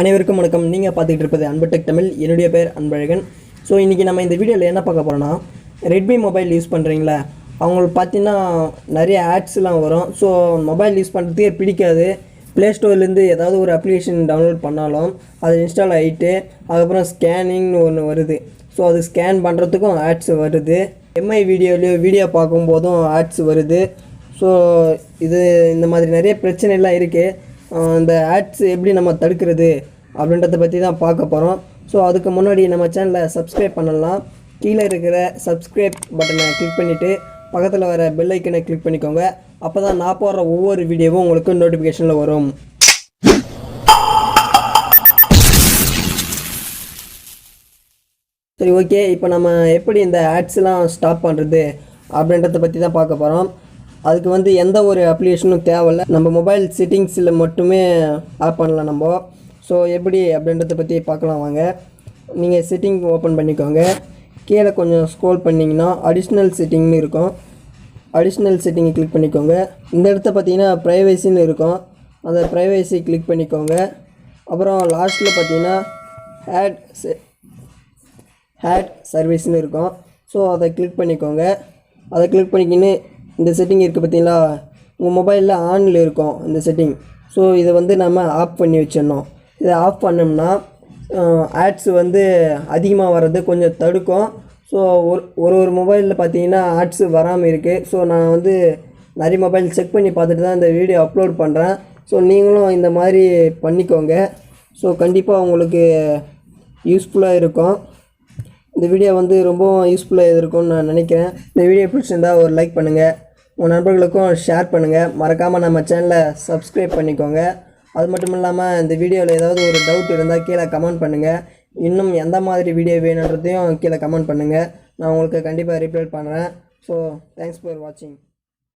அனைவருக்கும் வணக்கம். நீங்கள் பார்த்துக்கிட்டு இருப்பது அன்பு டெக் தமிழ். என்னுடைய பேர் அன்பழகன். ஸோ இன்றைக்கி நம்ம இந்த வீடியோவில் என்ன பார்க்க போகிறோன்னா ரெட்மி மொபைல் யூஸ் பண்ணுறீங்களா அவங்களுக்கு பார்த்தீங்கன்னா நிறைய ஆட்ஸ்லாம் வரும். ஸோ மொபைல் யூஸ் பண்ணுறதுக்கே பிடிக்காது. ப்ளே ஸ்டோர்லேருந்து ஏதாவது ஒரு அப்ளிகேஷன் டவுன்லோட் பண்ணாலும் அது இன்ஸ்டால் ஆகிட்டு அதுக்கப்புறம் ஸ்கேனிங்னு ஒன்று வருது. ஸோ அது ஸ்கேன் பண்ணுறதுக்கும் ஆட்ஸ் வருது. எம்ஐ வீடியோலையோ வீடியோ பார்க்கும்போதும் ஆட்ஸ் வருது. ஸோ இது இந்த மாதிரி நிறைய பிரச்சனைலாம் இருக்குது இந்த ஆட்ஸ் எப்படி நம்ம தடுக்கிறது அப்படின்றத பற்றி தான் பார்க்க போகிறோம் ஸோ அதுக்கு முன்னாடி நம்ம சேனலை சப்ஸ்கிரைப் பண்ணலாம். கீழே இருக்கிற சப்ஸ்கிரைப் பட்டனை கிளிக் பண்ணிவிட்டு பக்கத்தில் வர பெல் ஐக்கனை கிளிக் பண்ணிக்கோங்க. அப்போ தான் நான் போடுற ஒவ்வொரு வீடியோவும் உங்களுக்கு நோட்டிஃபிகேஷனில் வரும். சரி ஓகே இப்போ நம்ம எப்படி இந்த ஆட்ஸ்லாம் ஸ்டாப் பண்ணுறது அப்படின்றத பற்றி தான் பார்க்க போகிறோம் அதுக்கு வந்து எந்த ஒரு அப்ளிகேஷனும் தேவையில்ல. நம்ம மொபைல் செட்டிங்ஸில் மட்டுமே ஆப் பண்ணலாம் நம்ம. ஸோ எப்படி அப்படின்றத பற்றி பார்க்கலாம் வாங்க. நீங்கள் செட்டிங் ஓப்பன் பண்ணிக்கோங்க. கீழே கொஞ்சம் ஸ்க்ரோல் பண்ணிங்கன்னா அடிஷ்னல் செட்டிங்னு இருக்கும். அடிஷ்னல் செட்டிங்கை கிளிக் பண்ணிக்கோங்க. இந்த இடத்த பார்த்தீங்கன்னா ப்ரைவேசின்னு இருக்கும். அந்த ப்ரைவேசி கிளிக் பண்ணிக்கோங்க. அப்புறம் லாஸ்ட்டில் பார்த்தீங்கன்னா ஹேட் ஹேட் சர்வீஸ்னு இருக்கும். ஸோ அதை கிளிக் பண்ணிக்கோங்க. அதை கிளிக் பண்ணிக்கின்னு இந்த செட்டிங் இருக்குது பார்த்தீங்களா உங்கள் மொபைலில் ஆனில் இருக்கும் இந்த செட்டிங் ஸோ இதை வந்து நம்ம ஆஃப் பண்ணி வச்சிடணும். இதை ஆஃப் பண்ணோம்னா ஆட்ஸ் வந்து அதிகமாக வர்றது கொஞ்சம் தடுக்கும். ஸோ ஒரு ஒரு ஒரு மொபைலில் பார்த்தீங்கன்னா ஆட்ஸ் வராமல் இருக்குது ஸோ நான் வந்து நிறைய மொபைல் செக் பண்ணி பார்த்துட்டு தான் இந்த வீடியோ அப்லோட் பண்ணுறேன் ஸோ நீங்களும் இந்த மாதிரி பண்ணிக்கோங்க. ஸோ கண்டிப்பாக உங்களுக்கு யூஸ்ஃபுல்லாக இருக்கும். இந்த வீடியோ வந்து ரொம்பவும் யூஸ்ஃபுல்லாக இருக்கும்னு நான் நினைக்கிறேன். இந்த வீடியோ பிடிச்சிருந்தால் ஒரு லைக் பண்ணுங்கள் உங்கள் நண்பர்களுக்கும் ஷேர் பண்ணுங்கள் மறக்காமல் நம்ம சேனலை சப்ஸ்கிரைப் பண்ணிக்கோங்க. அது மட்டும் இல்லாமல் இந்த வீடியோவில் ஏதாவது ஒரு டவுட் இருந்தால் கீழே கமெண்ட் பண்ணுங்கள் இன்னும் எந்த மாதிரி வீடியோ வேணுன்றதையும் கீழே கமெண்ட் பண்ணுங்கள் நான் உங்களுக்கு கண்டிப்பாக ரிப்ளை பண்ணுறேன் ஸோ தேங்க்ஸ் ஃபார் வாட்சிங்